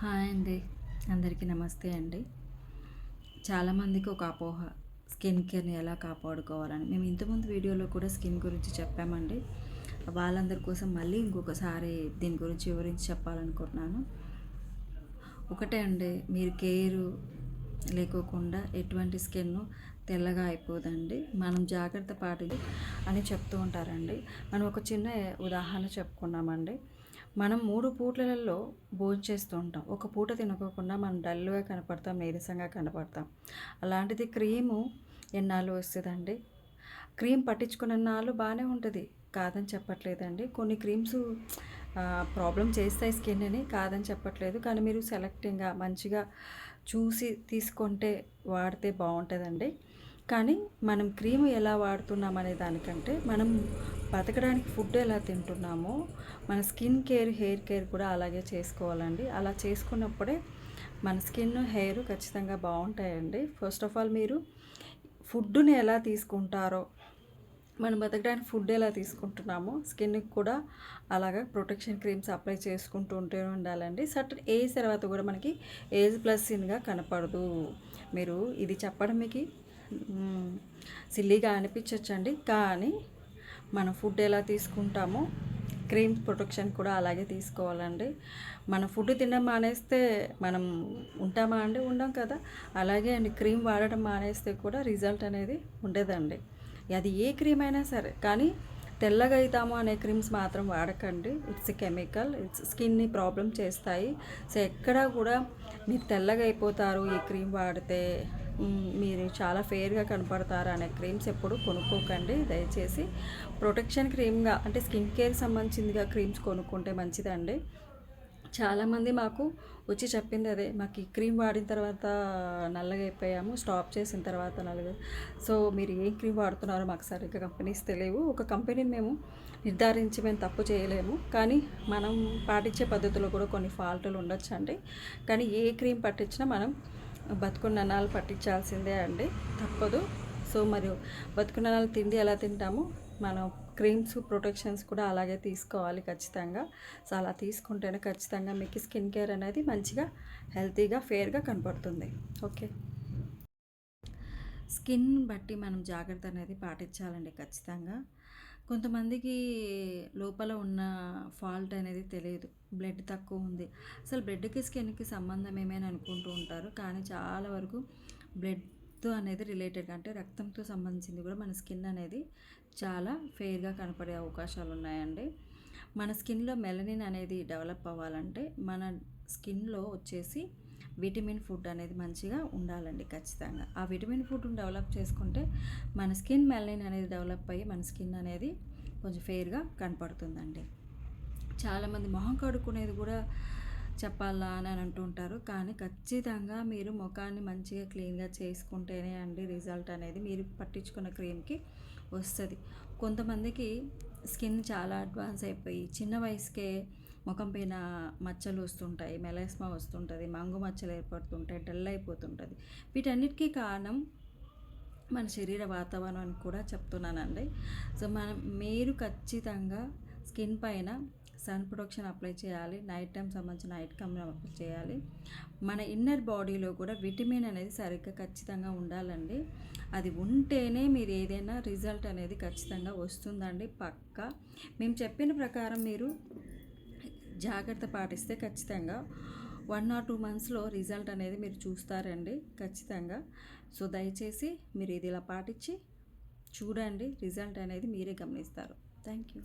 Hi అండి. అందరికీ నమస్తే అండి. చాలామందికి ఒక అపోహ స్కిన్ కేర్ని ఎలా కాపాడుకోవాలని. మేము ఇంతకుముందు వీడియోలో కూడా స్కిన్ గురించి చెప్పామండి. వాళ్ళందరి కోసం మళ్ళీ ఇంకొకసారి దీని గురించి వివరించి చెప్పాలనుకుంటున్నాను. ఒకటే అండి మీరు కేరు లేకోకుండా ఎటువంటి స్కిన్ తెల్లగా అయిపోదండి. మనం జాగ్రత్త పాటి అని చెప్తూ ఉంటారండి. మనం ఒక చిన్న ఉదాహరణ చెప్పుకున్నామండి మనం మూడు పూటలలో భోజనం చేస్తూ ఉంటాం. ఒక పూట తినకోకుండా మనం డల్గా కనపడతాం నీరసంగా కనపడతాం. అలాంటిది క్రీము ఎన్నాళ్ళు వస్తుందండి? క్రీమ్ పట్టించుకున్న నాళ్ళు బాగానే ఉంటుంది. కాదని చెప్పట్లేదండి. కొన్ని క్రీమ్స్ ప్రాబ్లం చేస్తాయి స్కిన్ అని కాదని చెప్పట్లేదు. కానీ మీరు సెలెక్టింగ్గా మంచిగా చూసి తీసుకుంటే వాడితే బాగుంటుందండి. కానీ మనం క్రీమ్ ఎలా వాడుతున్నాం అనే దానికంటే మనం బతకడానికి ఫుడ్ ఎలా తింటున్నామో మన స్కిన్ కేర్ హెయిర్ కేర్ కూడా అలాగే చేసుకోవాలండి. అలా చేసుకున్నప్పుడే మన స్కిన్ హెయిర్ ఖచ్చితంగా బాగుంటాయండి. ఫస్ట్ ఆఫ్ ఆల్ మీరు ఫుడ్ని ఎలా తీసుకుంటారో మనం బతకడానికి ఫుడ్ ఎలా తీసుకుంటున్నామో స్కిన్కి కూడా అలాగా ప్రొటెక్షన్ క్రీమ్స్ అప్లై చేసుకుంటూ ఉంటూ ఉండాలండి. సర్టన్ ఏజ్ తర్వాత కూడా మనకి ఏజ్ ప్లస్ ఇన్గా కనపడదు. మీరు ఇది చెప్పడం మీకు సిల్లీగా అనిపించవచ్చండి కానీ మనం ఫుడ్ ఎలా తీసుకుంటామో క్రీమ్ ప్రొటెక్షన్ కూడా అలాగే తీసుకోవాలండి. మన ఫుడ్ తినడం మానేస్తే మనం ఉంటామా అండి? ఉండం కదా. అలాగే అండి క్రీమ్ వాడటం మానేస్తే కూడా రిజల్ట్ అనేది ఉండేదండి. అది ఏ క్రీమ్ అయినా సరే కానీ తెల్లగా అవుతాము అనే క్రీమ్స్ మాత్రం వాడకండి. ఇట్స్ కెమికల్ ఇట్స్ స్కిన్ని ప్రాబ్లం చేస్తాయి. సో ఎక్కడా కూడా మీరు తెల్లగా అయిపోతారు ఈ క్రీమ్ వాడితే మీరు చాలా ఫేర్గా కనపడతారు అనే క్రీమ్స్ ఎప్పుడు కొనుక్కోకండి. దయచేసి ప్రొటెక్షన్ క్రీమ్గా అంటే స్కిన్ కేర్ సంబంధించిందిగా క్రీమ్స్ కొనుక్కుంటే మంచిదండి. చాలామంది మాకు వచ్చి చెప్పింది అదే మాకు ఈ క్రీమ్ వాడిన తర్వాత నల్లగా అయిపోయాము స్టాప్ చేసిన తర్వాత నల్లగా. సో మీరు ఏం క్రీమ్ వాడుతున్నారో మాకు సరిగ్గా కంపెనీస్ తెలియవు. ఒక కంపెనీని మేము నిర్ధారించి మేము తప్పు చేయలేము. కానీ మనం పాటించే పద్ధతిలో కూడా కొన్ని ఫాల్టులు ఉండొచ్చండి. కానీ ఏ క్రీమ్ పట్టించినా మనం బతుకున్న పట్టించాల్సిందే అండి. తప్పదు. సో మరియు బతుకున్న తిండి ఎలా తింటాము మనం క్రీమ్స్ ప్రొటెక్షన్స్ కూడా అలాగే తీసుకోవాలి ఖచ్చితంగా. సో అలా తీసుకుంటేనే ఖచ్చితంగా మీకు స్కిన్ కేర్ అనేది మంచిగా హెల్తీగా ఫేర్గా కనపడుతుంది. ఓకే. స్కిన్ బట్టి మనం జాగ్రత్త అనేది పాటించాలండి ఖచ్చితంగా. కొంతమందికి లోపల ఉన్న ఫాల్ట్ అనేది తెలియదు. బ్లడ్ తక్కువ ఉంది. అసలు బ్లడ్కి స్కిన్కి సంబంధం ఏమైనా అనుకుంటూ ఉంటారు? కానీ చాలా వరకు బ్లడ్తో అనేది రిలేటెడ్ అంటే రక్తంతో సంబంధించింది కూడా మన స్కిన్ అనేది చాలా ఫెయిర్గా కనపడే అవకాశాలు ఉన్నాయండి. మన స్కిన్లో మెలనిన్ అనేది డెవలప్ అవ్వాలంటే మన స్కిన్లో వచ్చేసి విటమిన్ ఫుడ్ అనేది మంచిగా ఉండాలండి ఖచ్చితంగా. ఆ విటమిన్ ఫుడ్ డెవలప్ చేసుకుంటే మన స్కిన్ మెలనిన్ అనేది డెవలప్ అయ్యి మన స్కిన్ అనేది కొంచెం ఫెయిర్గా కనపడుతుందండి. చాలామంది మొహం కడుక్కునేది కూడా చెప్పాలా అని అంటుంటారు. కానీ ఖచ్చితంగా మీరు ముఖాన్ని మంచిగా క్లీన్గా చేసుకుంటేనే అండి రిజల్ట్ అనేది మీరు పట్టించుకున్న క్రీమ్కి వస్తుంది. కొంతమందికి స్కిన్ చాలా అడ్వాన్స్ అయిపోయి చిన్న వయసుకే ముఖం పైన మచ్చలు వస్తుంటాయి మెలస్మా వస్తుంటుంది మంగు మచ్చలు ఏర్పడుతుంటాయి డల్ అయిపోతుంటుంది. వీటన్నిటికీ కారణం మన శరీర వాతావరణం కూడా చెప్తున్నానండి. సో మనం మీరు ఖచ్చితంగా స్కిన్ పైన సన్ ప్రొడక్షన్ అప్లై చేయాలి నైట్ టైం సంబంధించిన నైట్ కమ్ని అప్లై చేయాలి. మన ఇన్నర్ బాడీలో కూడా విటమిన్ అనేది సరిగ్గా ఖచ్చితంగా ఉండాలండి. అది ఉంటేనే మీరు ఏదైనా రిజల్ట్ అనేది ఖచ్చితంగా వస్తుందండి పక్క. మేము చెప్పిన ప్రకారం మీరు జాగ్రత్త పాటిస్తే ఖచ్చితంగా వన్ ఆర్ టూ మంత్స్లో రిజల్ట్ అనేది మీరు చూస్తారండి ఖచ్చితంగా. సో దయచేసి మీరు ఇది ఇలా పాటించి చూడండి రిజల్ట్ అనేది మీరే గమనిస్తారు. Thank you